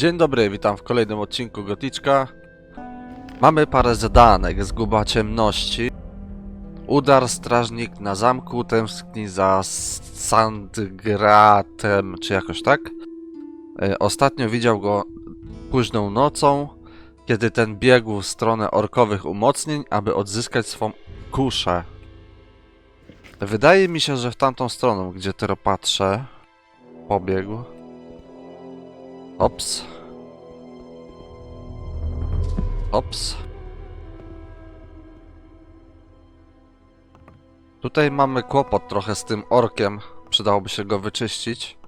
Dzień dobry, witam w kolejnym odcinku Goticzka. Mamy parę zadanek, zguba ciemności. Udar strażnik na zamku tęskni za Sandgratem, czy jakoś tak. E, Ostatnio widział go późną nocą, kiedy ten biegł w stronę orkowych umocnień, aby odzyskać swą kuszę. Wydaje mi się, że w tamtą stronę, gdzie teraz patrzę, pobiegł. Ops. Ops. Tutaj mamy kłopot trochę z tym orkiem. Przydałoby się go wyczyścić.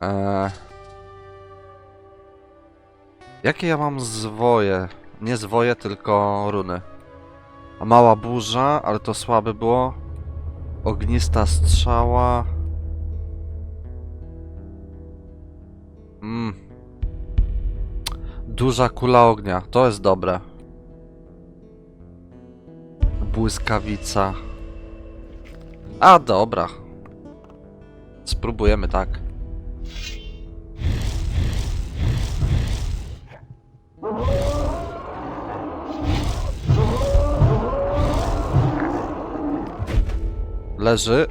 Eee... Jakie ja mam zwoje? Nie zwoje, tylko runy. Mała burza, ale to słabe było. Ognista strzała. Duża kula ognia, to jest dobre. Błyskawica. A, dobra. Spróbujemy tak. Leży.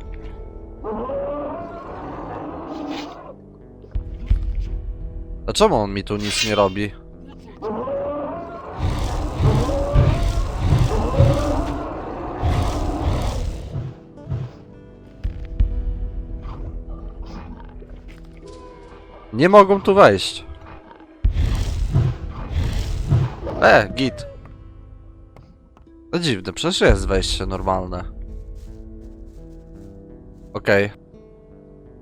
Dlaczego on mi tu nic nie robi? Nie mogą tu wejść. E, git. To dziwne, przecież jest wejście normalne. Okej.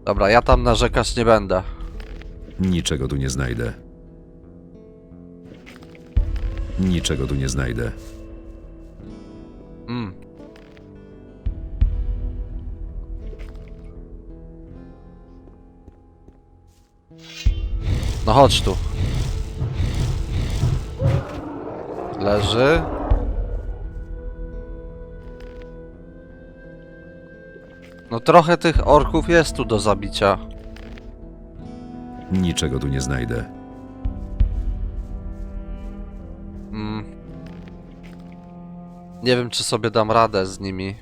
Dobra, ja tam narzekać nie będę. Niczego tu nie znajdę. Niczego tu nie znajdę. No chodź tu. Leży. No trochę tych orków jest tu do zabicia. Niczego tu nie znajdę. Mm. Nie wiem, czy sobie dam radę z nimi.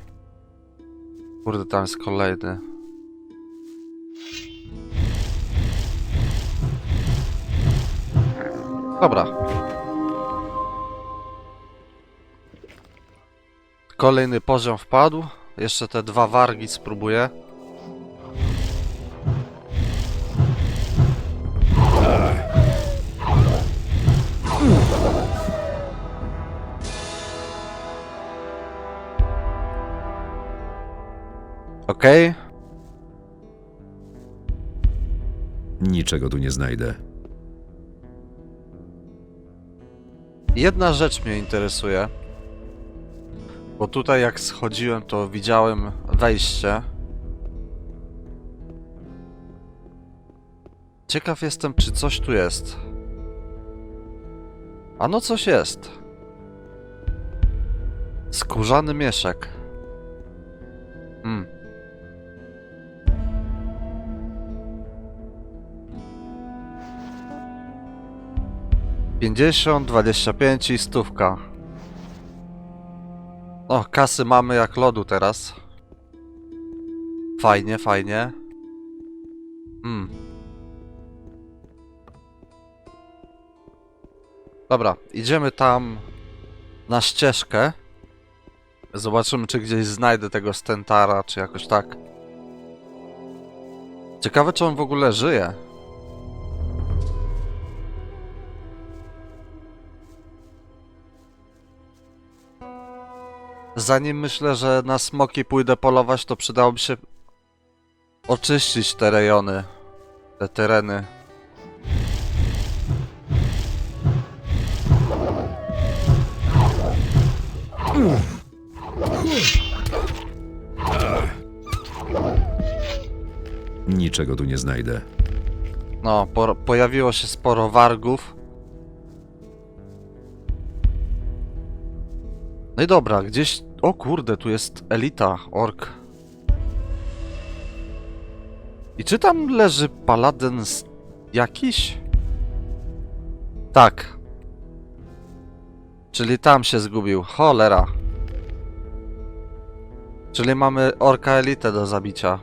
Kurde, tam jest kolejny. Dobra. Kolejny poziom wpadł. Jeszcze te dwa wargi spróbuję. Okej. Niczego tu nie znajdę. Jedna rzecz mnie interesuje. Bo tutaj jak schodziłem, to widziałem wejście. Ciekaw jestem, czy coś tu jest. A no coś jest. Skórzany mieszek. Hmm. Pięćdziesiąt, dwadzieścia pięć i stówka. O, kasy mamy jak lodu teraz. Fajnie, fajnie. Hmm. Dobra, idziemy tam na ścieżkę. Zobaczymy, czy gdzieś znajdę tego stentara, czy jakoś tak. Ciekawe, czy on w ogóle żyje. Zanim myślę, że na smoki pójdę polować, to przydałoby się oczyścić te rejony, te tereny. Niczego tu nie znajdę. No, po, pojawiło się sporo wargów. No i dobra, gdzieś... O kurde, tu jest elita, ork. I czy tam leży paladyn z... jakiś? Tak. Czyli tam się zgubił. Cholera. Czyli mamy orka elitę do zabicia.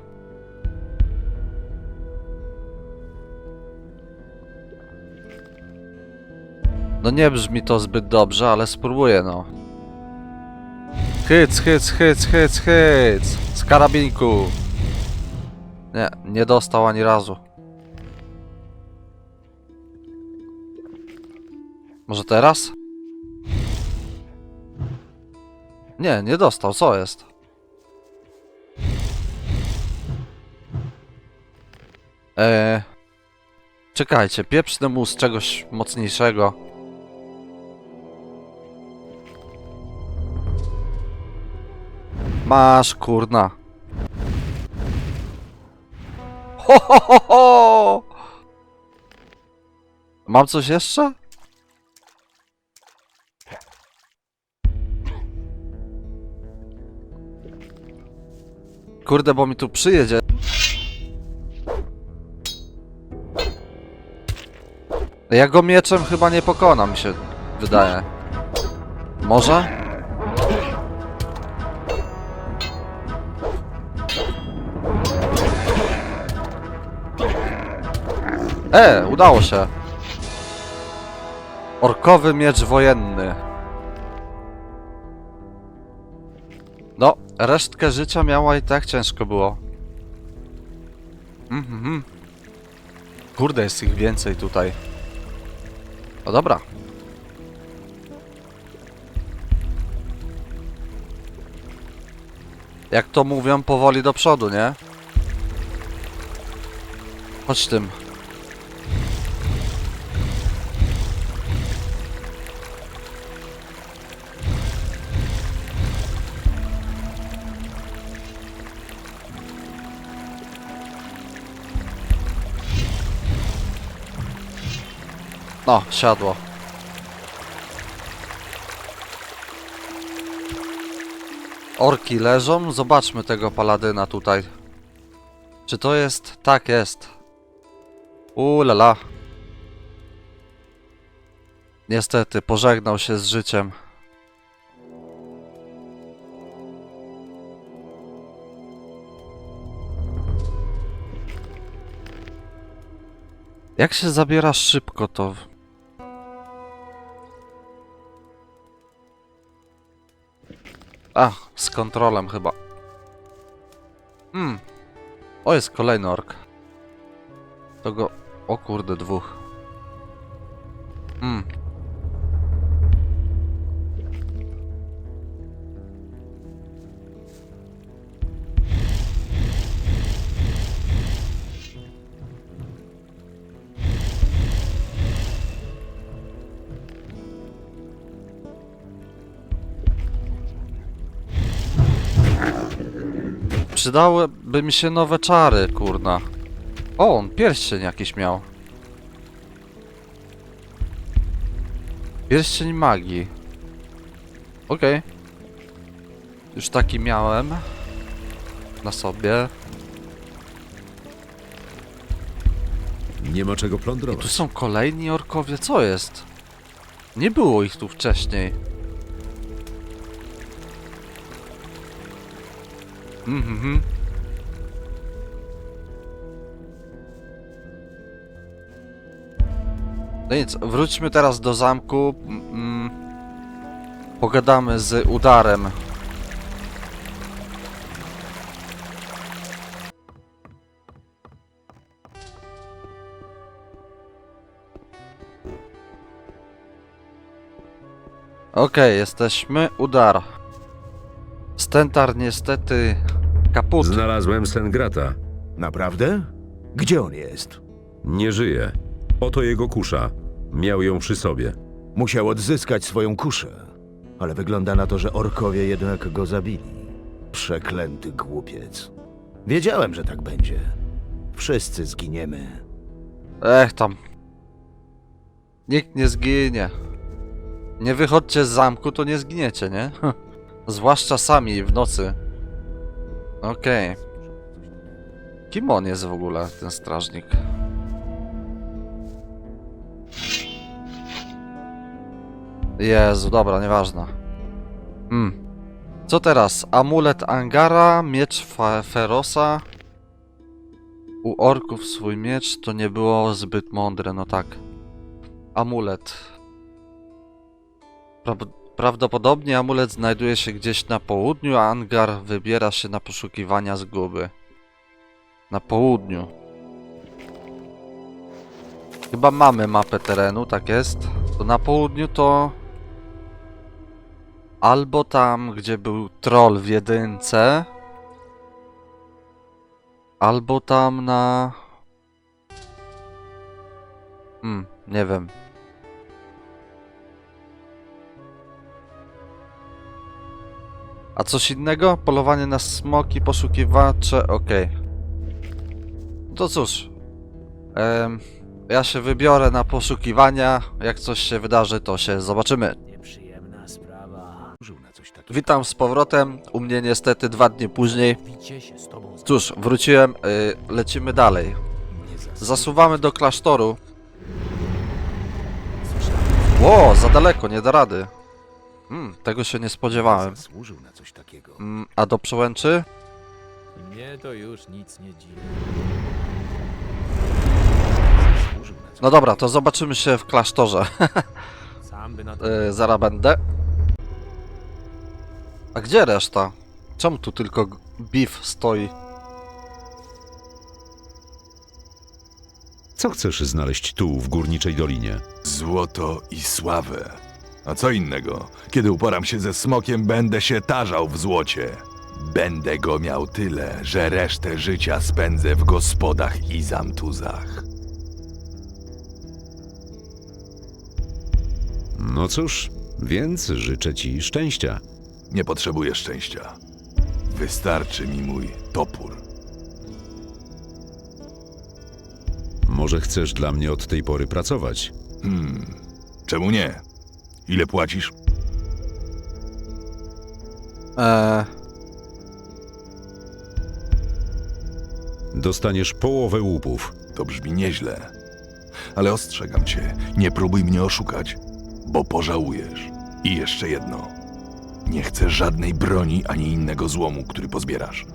No nie brzmi to zbyt dobrze, ale spróbuję no. Hyc, hyc, hyc, hyc, hyc! Z karabinku! Nie, nie dostał ani razu. Może teraz? Nie, nie dostał, co jest? Eee... Czekajcie, pieprznę mu z czegoś mocniejszego. Masz, kurna. Ho, ho, ho, ho! Mam coś jeszcze? Kurde, bo mi tu przyjedzie. Ja go mieczem chyba nie pokonam, mi się wydaje. Może? E, udało się. Orkowy miecz wojenny. No, resztkę życia miała i tak ciężko było. Mhm. mhm. Kurde, jest ich więcej tutaj. No dobra. Jak to mówią, powoli do przodu, nie? Chodź tym. No, siadło. Orki leżą. Zobaczmy tego paladyna tutaj. Czy to jest? Tak jest. Ulala. Niestety, pożegnał się z życiem. Jak się zabiera szybko to... A, z kontrolem chyba. Hmm. O, jest kolejny ork. To go... O kurde, dwóch. Hmm. Przydałyby mi się nowe czary, kurna. O, on pierścień jakiś miał. Pierścień magii. Okej. Już taki miałem. Na sobie. Nie ma czego I tu są kolejni orkowie, co jest? Nie było ich tu wcześniej. Mhm. No nic, wróćmy teraz do zamku. Mm, pogadamy z udarem. Okej, jesteśmy. Udar. Stentar niestety kaput. Znalazłem Sengrata. Naprawdę? Gdzie on jest? Nie żyje. Oto jego kusza. Miał ją przy sobie. Musiał odzyskać swoją kuszę. Ale wygląda na to, że orkowie jednak go zabili. Przeklęty głupiec. Wiedziałem, że tak będzie. Wszyscy zginiemy. Ech tam. Nikt nie zginie. Nie wychodźcie z zamku, to nie zginiecie, nie? Zwłaszcza sami w nocy. Okej. Kim on jest w ogóle, ten strażnik? Jezu, dobra, nieważne. Hmm. Co teraz? Amulet Angara, miecz Ferosa. U orków swój miecz to nie było zbyt mądre, no tak. Amulet. Pra prawdopodobnie amulet znajduje się gdzieś na południu, a Angar wybiera się na poszukiwania zguby. Na południu. Chyba mamy mapę terenu, tak jest. To na południu to... Albo tam, gdzie był troll w jedynce. Albo tam na... Hmm, nie wiem. A coś innego? Polowanie na smoki, poszukiwacze, okej. To cóż. Em, ja się wybiorę na poszukiwania. Jak coś się wydarzy, to się zobaczymy. Nieprzyjemna sprawa. Użył na coś takiego. Witam z powrotem. U mnie niestety dwa dni później. Bicie się z tobą Cóż, wróciłem. Y, lecimy dalej. Zasuwamy do klasztoru. Ło, za daleko, nie da rady. Hmm, tego się nie spodziewałem. Zasłużył na coś takiego. Mm, a do przełęczy? Mnie to już nic nie dziwi. Zasłużył na coś No dobra, to zobaczymy się w klasztorze. Sam by na to... y, zaraz będę. A gdzie reszta? Czemu tu tylko g- beef stoi? Co chcesz znaleźć tu, w górniczej dolinie? Złoto i sławę. A co innego? Kiedy uporam się ze smokiem, będę się tarzał w złocie. Będę go miał tyle, że resztę życia spędzę w gospodach i zamtuzach. No cóż, więc życzę ci szczęścia. Nie potrzebuję szczęścia. Wystarczy mi mój topór. Może chcesz dla mnie od tej pory pracować? Hmm, czemu nie? Ile płacisz? Eee, Dostaniesz połowę łupów. To brzmi nieźle. Ale ostrzegam cię, nie próbuj mnie oszukać, bo pożałujesz. I jeszcze jedno. Nie chcę żadnej broni ani innego złomu, który pozbierasz.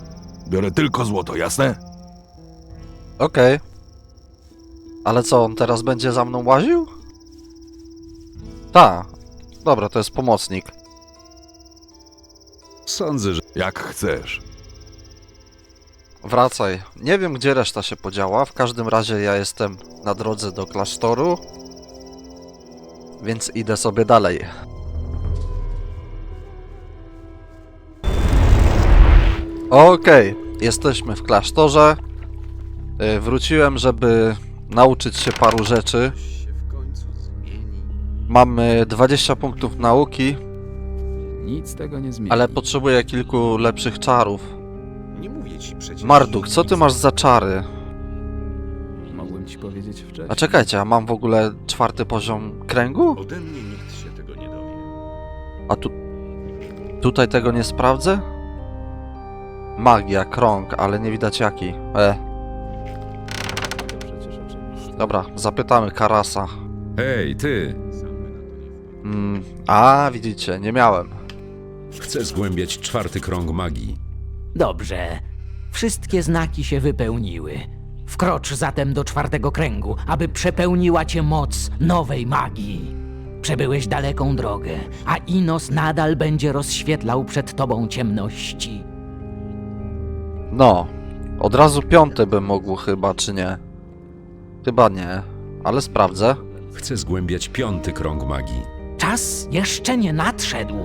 Biorę tylko złoto, jasne? okej. Ale co, on teraz będzie za mną łaził? Ta. Dobra, to jest pomocnik. Sądzę, że Jak chcesz. Wracaj. Nie wiem, gdzie reszta się podziała. W każdym razie ja jestem na drodze do klasztoru. Więc idę sobie dalej. Okej, jesteśmy w klasztorze. Y, Wróciłem, żeby nauczyć się paru rzeczy. Mamy 20 punktów nauki, Nic tego nie zmieni. ale potrzebuję kilku lepszych czarów. nie mówię ci przecież. Marduk, co ty masz za czary? Mogłem ci powiedzieć wcześniej. A czekajcie, a mam w ogóle czwarty poziom kręgu? ode mnie nikt się tego nie dowie. A tu... Tutaj tego nie sprawdzę? Magia, krąg, ale nie widać jaki. E, To przecież oczywiste. dobra, zapytamy Karasa. Hej, ty! Mm, a, widzicie, nie miałem. Chcę zgłębiać czwarty krąg magii. Dobrze. Wszystkie znaki się wypełniły. Wkrocz zatem do czwartego kręgu, aby przepełniła cię moc nowej magii. Przebyłeś daleką drogę, a Inos nadal będzie rozświetlał przed tobą ciemności. No, od razu piąte bym mógł chyba, czy nie? Chyba nie, ale sprawdzę. Chcę zgłębiać piąty krąg magii. Czas jeszcze nie nadszedł.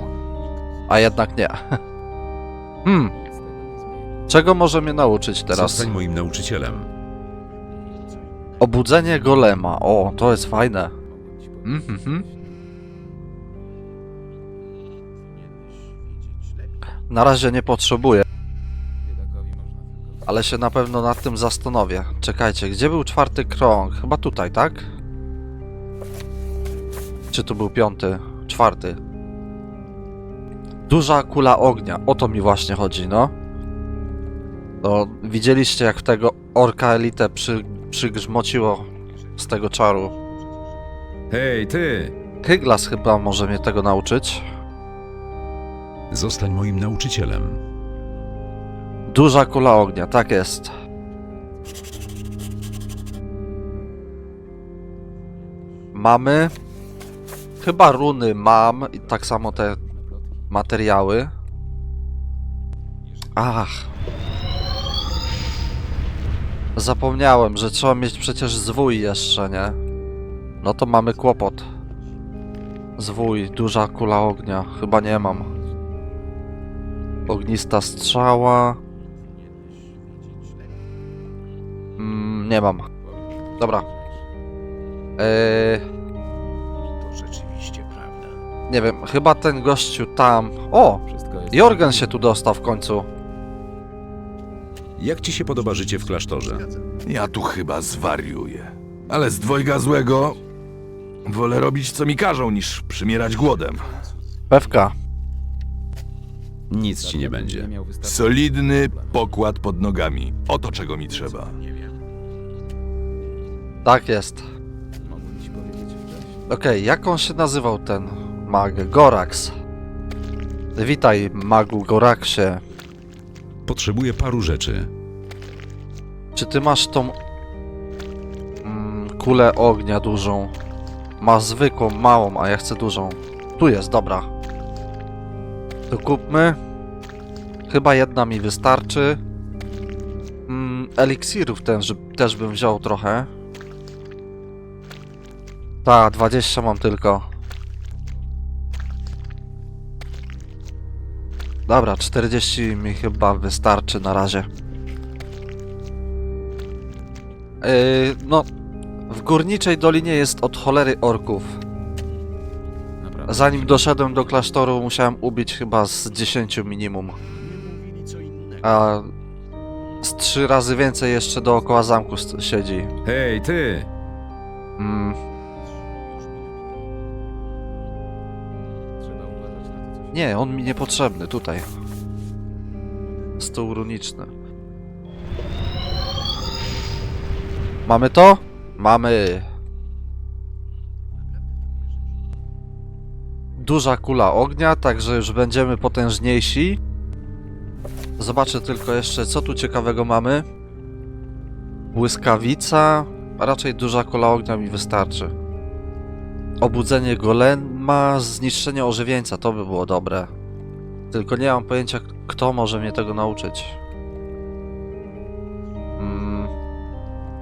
A jednak nie. Hmm, czego może mnie nauczyć teraz? Zostań moim nauczycielem. Obudzenie golema. O, to jest fajne. Mhm. Na razie nie potrzebuję, ale się na pewno nad tym zastanowię. Czekajcie, gdzie był czwarty krąg? Chyba tutaj, tak? Czy tu był piąty? Czwarty. Duża kula ognia. O to mi właśnie chodzi, no. No, widzieliście jak w tego orka elitę przy, przygrzmociło z tego czaru. Hej, ty! Kyglas chyba może mnie tego nauczyć. Zostań moim nauczycielem. Duża kula ognia, tak jest. Mamy. Chyba runy mam i tak samo te materiały. Ach. Zapomniałem, że trzeba mieć przecież zwój jeszcze, nie? No to mamy kłopot. Zwój, duża kula ognia. Chyba nie mam. Ognista strzała. Mm, nie mam. Dobra. Eee, chyba ten gościu tam. O! Wszystko jest Jorgen się tu dostał w końcu. Jak ci się podoba życie w klasztorze? Ja tu chyba zwariuję. Ale z dwojga złego wolę robić co mi każą, niż przymierać głodem. Pewka. Nic ci nie będzie. Solidny pokład pod nogami. Oto czego mi trzeba. Tak jest. Okej, jak on się nazywał ten mag? Gorax. Witaj, magu Goraxie. Potrzebuję paru rzeczy. Czy ty masz tą mm, kulę ognia dużą? Masz zwykłą, małą, a ja chcę dużą. Tu jest, dobra. To kupmy. Chyba jedna mi wystarczy. Mm, eliksirów też, też bym wziął trochę. Ta, 20 mam tylko. Dobra, 40 mi chyba wystarczy na razie. Yy, no, w górniczej dolinie jest od cholery orków. Naprawdę. Zanim doszedłem do klasztoru, musiałem ubić chyba z 10 minimum. A z trzy razy więcej jeszcze dookoła zamku siedzi. Hej, ty! Mm, nie, on mi niepotrzebny, tutaj. Stół runiczny. Mamy to? Mamy. Duża kula ognia, także już będziemy potężniejsi. Zobaczę tylko jeszcze, co tu ciekawego mamy. Błyskawica, raczej duża kula ognia mi wystarczy. Obudzenie golema, zniszczenie ożywieńca, to by było dobre. Tylko nie mam pojęcia, kto może mnie tego nauczyć. Mm.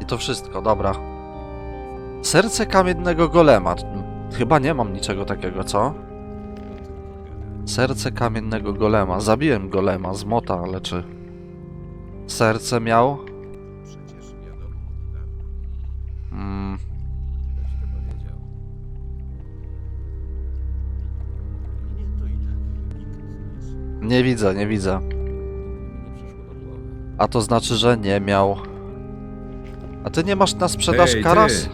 I to wszystko, dobra. Serce kamiennego golema. Chyba nie mam niczego takiego, co? Serce kamiennego golema. Zabiłem golema z mota, ale czy... Serce miał? Mm. Nie widzę, nie widzę. A to znaczy, że nie miał. A ty nie masz na sprzedaż Hej, ty! karas?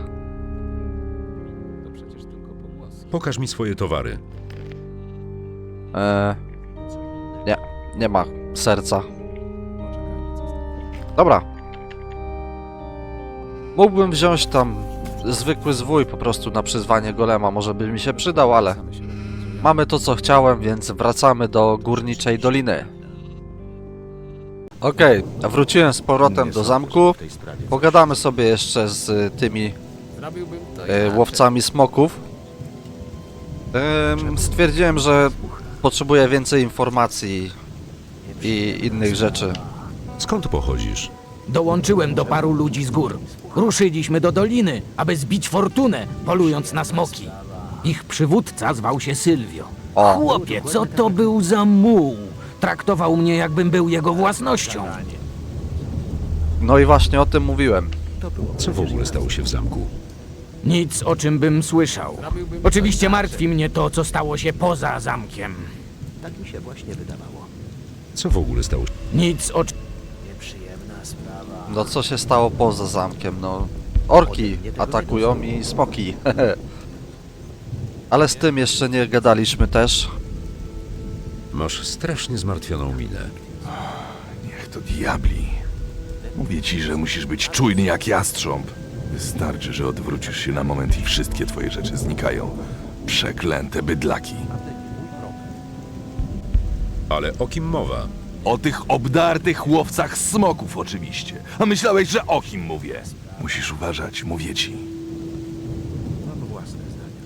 To przecież tylko pogłosy. Pokaż mi swoje towary. Eee, nie, nie ma serca. Dobra. Mógłbym wziąć tam zwykły zwój po prostu na przyzwanie golema, może by mi się przydał, ale. Mamy to co chciałem, więc wracamy do górniczej doliny. Okej, wróciłem z powrotem do zamku. Pogadamy sobie jeszcze z tymi e, łowcami smoków. Em, stwierdziłem, że potrzebuję więcej informacji i innych rzeczy. Skąd pochodzisz? Dołączyłem do paru ludzi z gór. Ruszyliśmy do doliny, aby zbić fortunę, polując na smoki. Ich przywódca zwał się Sylwio. O. Chłopie, co to był za muł? Traktował mnie, jakbym był jego własnością. No i właśnie o tym mówiłem. Co w ogóle stało się w zamku? Nic, o czym bym słyszał. Oczywiście martwi mnie to, co stało się poza zamkiem. Tak mi się właśnie wydawało. Co w ogóle stało się? Nic, o czym... No co się stało poza zamkiem? No orki atakują i smoki. Ale z tym jeszcze nie gadaliśmy też. Masz strasznie zmartwioną minę. Niech to diabli. Mówię ci, że musisz być czujny jak jastrząb. Wystarczy, że odwrócisz się na moment i wszystkie twoje rzeczy znikają. Przeklęte bydlaki. Ale o kim mowa? O tych obdartych łowcach smoków oczywiście. A myślałeś, że o kim mówię? Musisz uważać, mówię ci.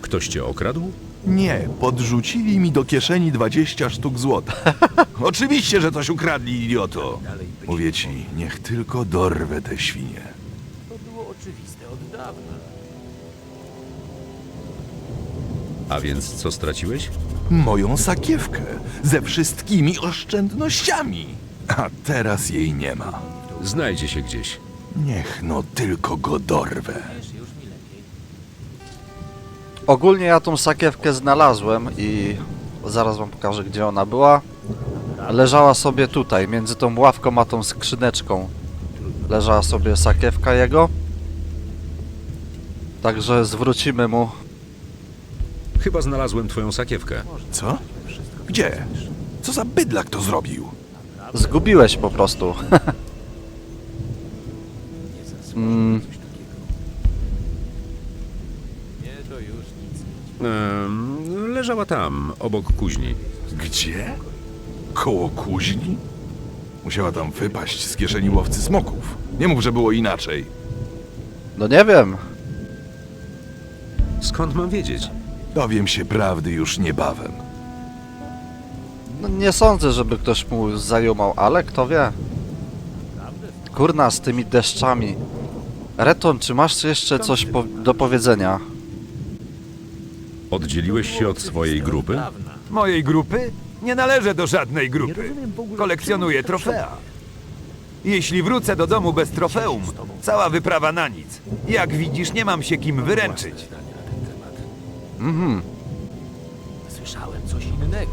Ktoś cię okradł? Nie, podrzucili mi do kieszeni 20 sztuk złota. Oczywiście, że coś ukradli, idioto. Mówię ci, niech tylko dorwę te świnie. To było oczywiste od dawna. A więc co straciłeś? Moją sakiewkę ze wszystkimi oszczędnościami. A teraz jej nie ma. Znajdzie się gdzieś. Niech no tylko go dorwę. Ogólnie ja tą sakiewkę znalazłem i zaraz wam pokażę gdzie ona była. Leżała sobie tutaj, między tą ławką a tą skrzyneczką. Leżała sobie sakiewka jego. Także zwrócimy mu. Chyba znalazłem twoją sakiewkę. Co? Gdzie? Co za bydlak to zrobił? Zgubiłeś po prostu. leżała tam, obok kuźni. Gdzie? Koło kuźni? Musiała tam wypaść z kieszeni łowcy smoków. Nie mów, że było inaczej. no nie wiem. Skąd mam wiedzieć? Dowiem się prawdy już niebawem. No, nie sądzę, żeby ktoś mu zajumał, ale kto wie. Kurna, z tymi deszczami. Reton, czy masz jeszcze coś po do powiedzenia? Oddzieliłeś się od swojej grupy? Mojej grupy? Nie należę do żadnej grupy. Kolekcjonuję trofea. Jeśli wrócę do domu bez trofeum, cała wyprawa na nic. Jak widzisz, nie mam się kim wyręczyć. Mhm. Słyszałem coś innego.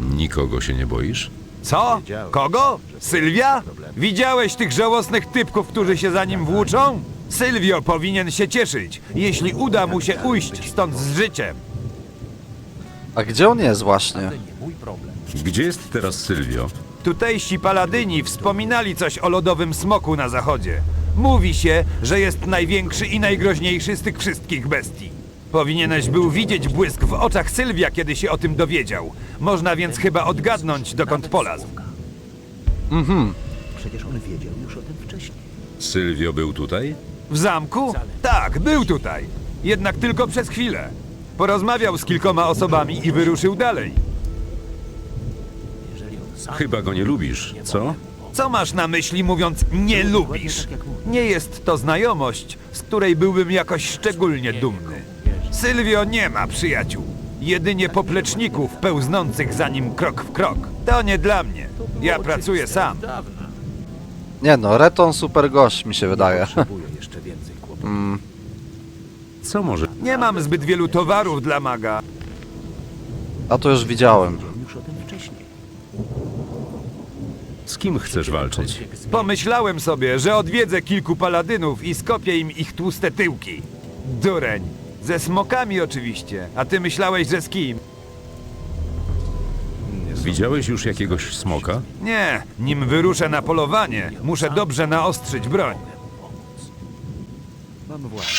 Nikogo się nie boisz? Co? Kogo? Sylwia? Widziałeś tych żałosnych typków, którzy się za nim włóczą? Sylwio powinien się cieszyć, jeśli uda mu się ujść stąd z życiem. A gdzie on jest właśnie? Gdzie jest teraz Sylwio? Tutejsi paladyni wspominali coś o lodowym smoku na zachodzie. Mówi się, że jest największy i najgroźniejszy z tych wszystkich bestii. Powinieneś był widzieć błysk w oczach Sylwia, kiedy się o tym dowiedział. Można więc chyba odgadnąć, dokąd polazł. Mhm. Sylwio był tutaj? W zamku? Tak, był tutaj. Jednak tylko przez chwilę. Porozmawiał z kilkoma osobami i wyruszył dalej. Chyba go nie lubisz, co? Co masz na myśli mówiąc nie lubisz? Nie jest to znajomość, z której byłbym jakoś szczególnie dumny. Sylwio nie ma przyjaciół. Jedynie popleczników pełznących za nim krok w krok. To nie dla mnie. Ja pracuję sam. Nie no, Reton super gość mi się wydaje. Co może? Nie mam zbyt wielu towarów dla maga. a to już widziałem. Z kim chcesz walczyć? Pomyślałem sobie, że odwiedzę kilku paladynów i skopię im ich tłuste tyłki. Dureń. Ze smokami oczywiście. A ty myślałeś, że z kim? Widziałeś już jakiegoś smoka? Nie, nim wyruszę na polowanie, muszę dobrze naostrzyć broń.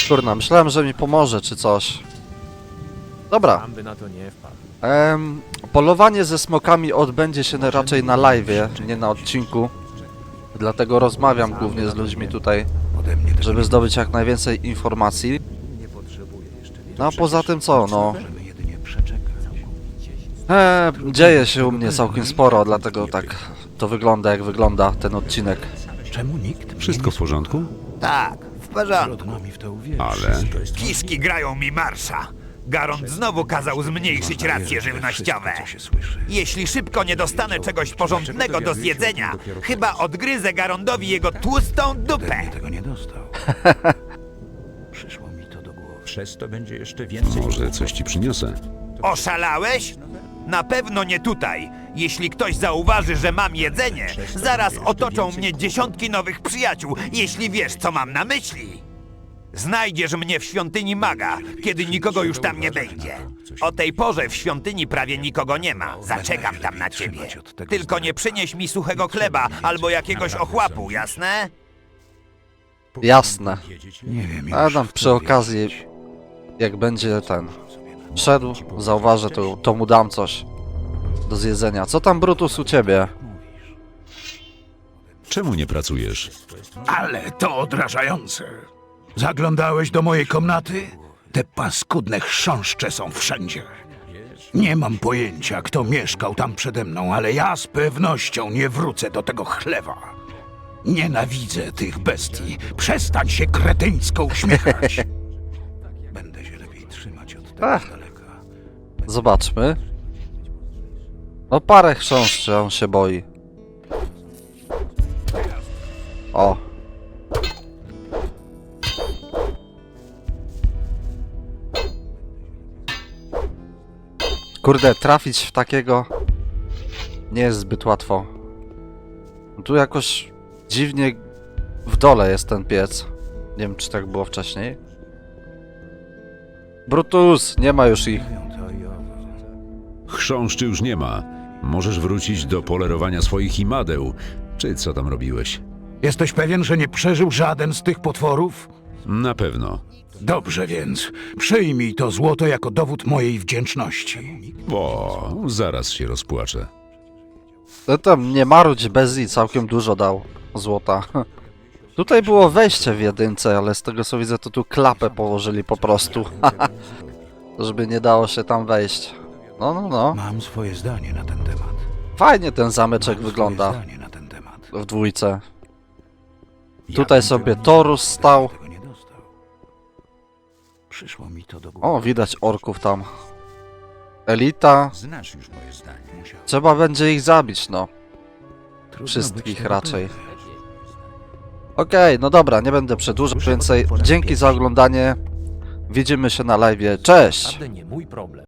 Kurna, myślałem, że mi pomoże czy coś. Dobra. Sam by na to nie wpadł. Em, polowanie ze smokami odbędzie się na- raczej na live, nie na odcinku. Dlatego rozmawiam głównie z ludźmi tutaj, żeby zdobyć jak najwięcej informacji. No a poza tym co, no. E, dzieje się u mnie całkiem sporo, dlatego tak to wygląda jak wygląda ten odcinek. Wszystko w porządku? Tak, w porządku. Ale Kiszki grają mi marsza. Garont znowu kazał zmniejszyć racje żywnościowe. Jeśli szybko nie dostanę czegoś porządnego do zjedzenia, chyba odgryzę Garondowi jego tłustą dupę. Przez to będzie jeszcze więcej. może coś ci przyniosę. Oszalałeś? Na pewno nie tutaj. Jeśli ktoś zauważy, że mam jedzenie, zaraz otoczą mnie dziesiątki nowych przyjaciół, jeśli wiesz, co mam na myśli. Znajdziesz mnie w świątyni maga, kiedy nikogo już tam nie będzie. O tej porze w świątyni prawie nikogo nie ma. Zaczekam tam na ciebie. Tylko nie przynieś mi suchego chleba albo jakiegoś ochłapu, jasne? Jasne. A tam przy okazji, jak będzie ten szedł, zauważy, to, to mu dam coś do zjedzenia. Co tam, Brutus, u ciebie? Czemu nie pracujesz? Ale to odrażające. Zaglądałeś do mojej komnaty? Te paskudne chrząszcze są wszędzie. Nie mam pojęcia, kto mieszkał tam przede mną, ale ja z pewnością nie wrócę do tego chlewa. Nienawidzę tych bestii. Przestań się kretyńsko uśmiechać. Będę się lepiej trzymać od tego Ach. Zobaczmy. No parę chrząszczy, on się boi. O. Kurde, trafić w takiego nie jest zbyt łatwo. Tu jakoś dziwnie w dole jest ten piec. Nie wiem, czy tak było wcześniej. Brutus, nie ma już ich. Chrząszczy już nie ma. Możesz wrócić do polerowania swoich imadeł. Czy co tam robiłeś? Jesteś pewien, że nie przeżył żaden z tych potworów? Na pewno. Dobrze więc, przyjmij to złoto jako dowód mojej wdzięczności. O, zaraz się rozpłaczę. No tam nie marudź, Bezzi całkiem dużo dał złota. Tutaj było wejście w jedynce, ale z tego co widzę to tu klapę położyli po prostu. Żeby nie dało się tam wejść. No, no, no. Mam swoje zdanie na ten temat. Fajnie ten zameczek Mam wygląda zdanie na ten temat. w dwójce. Ja Tutaj sobie tego- Torus stał. Tego. Przyszło mi to do głowy. O, widać orków tam. Elita. Znasz już moje zdanie. Musiał. Trzeba będzie ich zabić, no. Trudno Wszystkich być tego raczej. pewnym. Okej, no dobra, nie będę przedłużał więcej. Dzięki za oglądanie. Widzimy się na live. Cześć! Naprawdę nie mój problem.